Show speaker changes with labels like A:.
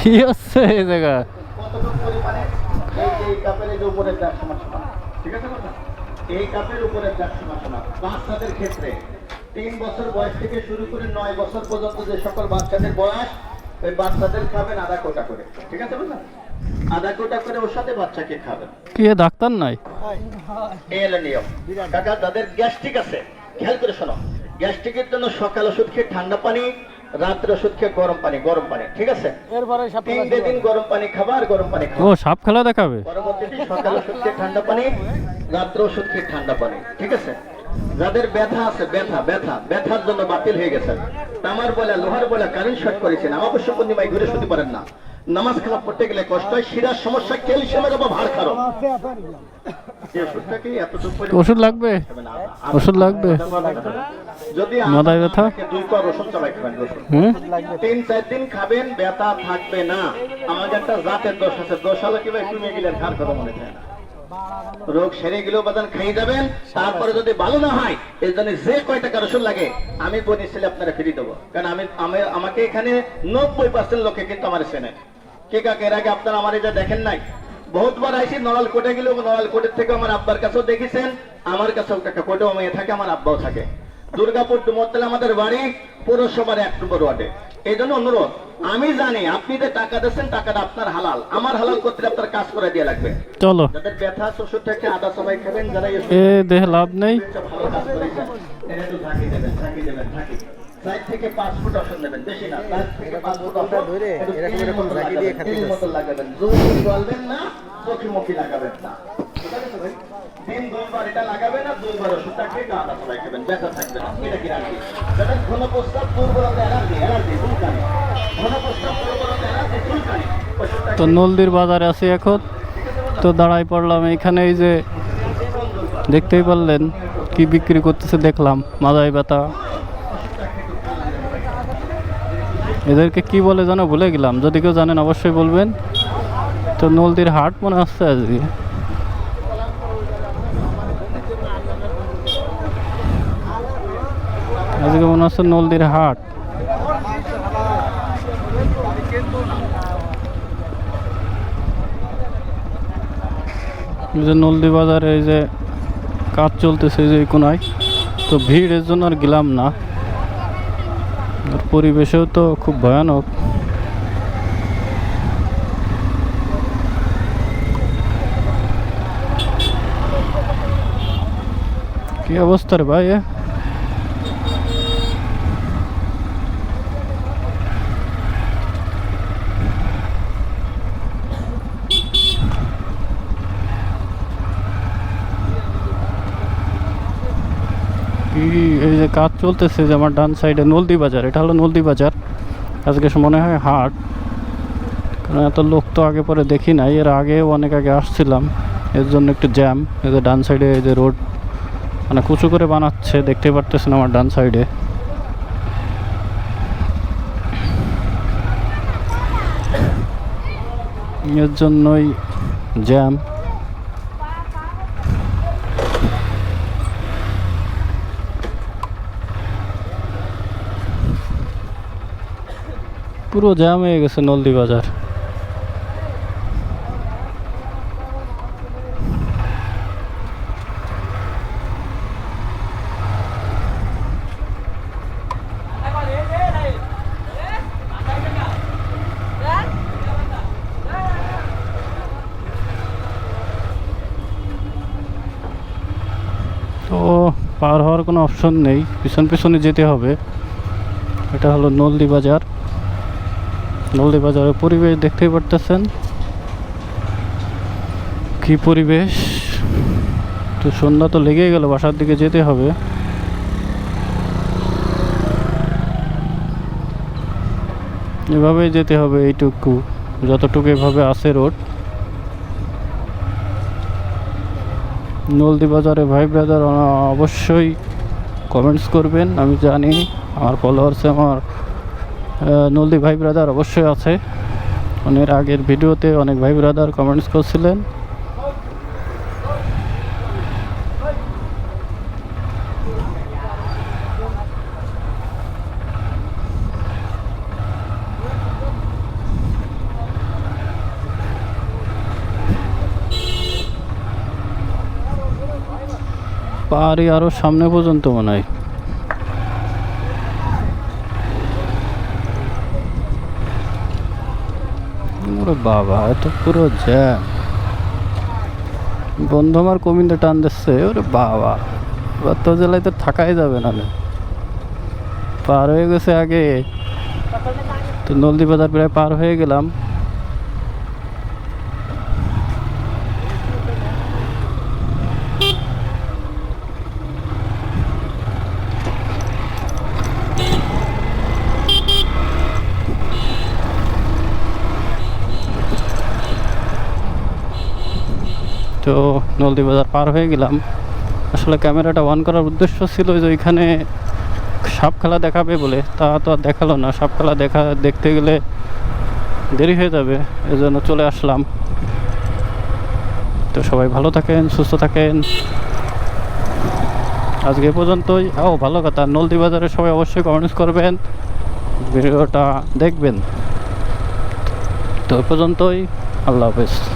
A: কি হচ্ছে এই জায়গা?
B: এই কাপের সমান বাচ্চাদের ক্ষেত্রে। তিন বছর বয়স থেকে শুরু করে নয় বছর পর্যন্ত যে সকল বাচ্চাদের বয়স ওই বাচ্চাদের খাবেন আধা কোটা করে ঠিক আছে বুঝলেন আধা কোটা করে ওর সাথে বাচ্চাকে খাবেন।
A: কি ডাক্তার নাই?
B: এই হলো নিয়ম। কাকা যাদের গ্যাস্ট্রিক আছে। খেয়াল করে শোনো। গ্যাস্ট্রিকের জন্য সকাল ওষুধ খেয়ে ঠান্ডা পানি রাত্রে ওষুধ খেয়ে গরম পানি গরম পানি ঠিক আছে?
C: এরপরে তিন
B: তিনটে দিন গরম পানি খাবার গরম পানি
A: ও সাপ খেলা দেখাবে?
B: পরবর্তীতে সকালে ওষুধ খেয়ে ঠান্ডা পানি রাত্রে ওষুধ খেয়ে ঠান্ডা পানি ঠিক আছে? যাদের ব্যথা আছে ব্যথা ব্যথা ব্যথার জন্য বাতিল হয়ে গেছে। তামার বলে লোহার বলে কারেন্ট শর্ট করেছেন। অমাবস্য পূর্ণিমায় ঘুরে শুতে পারেন না। নামাজ খারাপ করতে গেলে কষ্ট হয় শিরার সমস্যা ক্যালসিয়ামের অভাব হাড় খারাপ
A: ওষুধ লাগবে? ওষুধ লাগবে?
B: যদি
A: মাথায় ব্যথা?
B: ওষুধ চালাই খাবেন তিন চার দিন খাবেন ব্যথা থাকবে না। আমাদের একটা জাতের দোষ আছে দোষ হলো কি ভাই কমে গেলে কথা মনে থাকে না। রোগ সেরে গেলেও বাদান খাই যাবেন তারপরে যদি ভালো না হয় এই জন্য যে কয় টাকা রসুন লাগে আমি বনিছিলে আপনারা ফিরিয়ে দেবো। কারণ আমি আমি- আমাকে এখানে নব্বই পার্সেন্ট লোকে কিন্তু আমার চেনে। কে কাকে এর আগে আপনারা আমার এটা দেখেন নাই? বহুতবার আইসি নড়াল কোটে গেলেও নড়াল কোটের থেকে আমার আব্বার কাছেও দেখেছেন আমার কাছেও টাকা কোটেও মেয়ে থাকে আমার আব্বাও থাকে। দুর্গাপুর ডুমরতলা আমাদের বাড়ি পৌরসভার এক নম্বর ওয়ার্ডে। এই জন্য অনুরোধ আমি জানি আপনি যে টাকা দিচ্ছেন টাকাটা আপনার হালাল। আমার হালাল করতে আপনার কাজ করে দিয়ে লাগবে।
A: চলো।
B: যাদের ব্যথা শ্বশুর থেকে আদা সবাই খাবেন যারা
A: এ দেহে লাভ নেই।
B: ভালো কাজ করেছেন এরা একটু ঝাঁকি দেবেন ঝাঁকি দেবেন ঝাঁকি। সাইড থেকে পাঁচ ফুট ওষুধ নেবেন বেশি না। সাইড থেকে পাঁচ ফুট ওষুধ
C: এরকম এরকম
B: মতো
C: দিয়ে খাতে
B: মতো লাগাবেন। জোরে বলবেন না চোখে লাগাবেন না। ঠিক আছে তো ভাই? দিন দুইবার এটা লাগাবেন আর দুইবার ওষুধটা খেয়ে গা আদা সবাই খাবেন ব্যথা থাকবে না। এটা কি রাখি? যাদের ঘন প্রস্তাব দুর্বলতা এলার্জি এলার্জি চুলকানি ঘন প্রস্তাব দুর্বলতা এলার্জি চুলকানি
A: তো নলদির বাজারে আছি এখন। তো দাঁড়াই পড়লাম এখানে এই যে দেখতেই পারলেন কি বিক্রি করতেছে দেখলাম। মাজাই ব্যথা। এদেরকে কি বলে যেন ভুলে গেলাম। যদি কেউ জানেন, অবশ্যই বলবেন। তো নলদির হাট মনে হচ্ছে আজকে। আজকে মনে হচ্ছে নলদির হাট। যে নলদি বাজারে এই যে কাজ চলতেছে যে কোনায়। তো ভিড়ের জন্য আর গেলাম না। পরিবেশেও তো খুব ভয়ানক। কি অবস্থা রে ভাই এ? কি এই যে কাজ চলতেছে যে আমার ডান সাইডে নলদি বাজার, এটা হলো নলদি বাজার। আজকে মনে হয় হাট। কারণ এত লোক তো আগে পরে দেখি নাই, এর আগেও অনেক আগে আসছিলাম। এর জন্য একটু জ্যাম। এই যে ডান সাইডে এই যে রোড মানে কুচু করে বানাচ্ছে দেখতে পারতেছেন আমার ডান সাইডে। এর জন্যই জ্যাম। পুরো জ্যাম হয়ে গেছে নলদি বাজার। তো পার হওয়ার কোনো অপশন নেই। পিছন পিছনে যেতে হবে। এটা হলো নলদি বাজার। বাজারের পরিবেশ দেখতেই পারতেছেন। কি পরিবেশ? তো সন্ধ্যা তো লেগেই গেল, বাসার দিকে যেতে হবে। এভাবেই যেতে হবে এইটুকু, যতটুকু এভাবে আছে রোড। নলদি বাজারে ভাই ব্রাদার, অবশ্যই কমেন্টস করবেন, আমি জানি। আমার ফলোয়ার্সে, আমার নলদি ভাই ব্রাদার অবশ্যই আছে। অনেক আগের ভিডিওতে অনেক ভাই ব্রাদার কমেন্টস করছিলেন। পাহাড়ি আরও সামনে পর্যন্ত মনে হয়। ওরে বাবা এত পুরো জ্যাম। বন্ধু আমার কমিন্দে টান দিচ্ছে, ওরে বাবা। এবার তো জেলায় তো থাকাই যাবে না পার হয়ে গেছে আগে। তো নলদি বাজার প্রায় পার হয়ে গেলাম তো নলদি বাজার পার হয়ে গেলাম। আসলে ক্যামেরাটা অন করার উদ্দেশ্য ছিল যে ওইখানে সাপ খেলা দেখাবে বলে। তা তো আর দেখাল না। সাপ খেলা দেখা দেখতে গেলে দেরি হয়ে যাবে, এজন্য চলে আসলাম। তো সবাই ভালো থাকেন, সুস্থ থাকেন। আজকে পর্যন্তই। ও, ভালো কথা। নলদি বাজারে সবাই অবশ্যই কমেন্টস করবেন, ভিডিওটা দেখবেন। তো পর্যন্তই। আল্লাহ হাফেজ।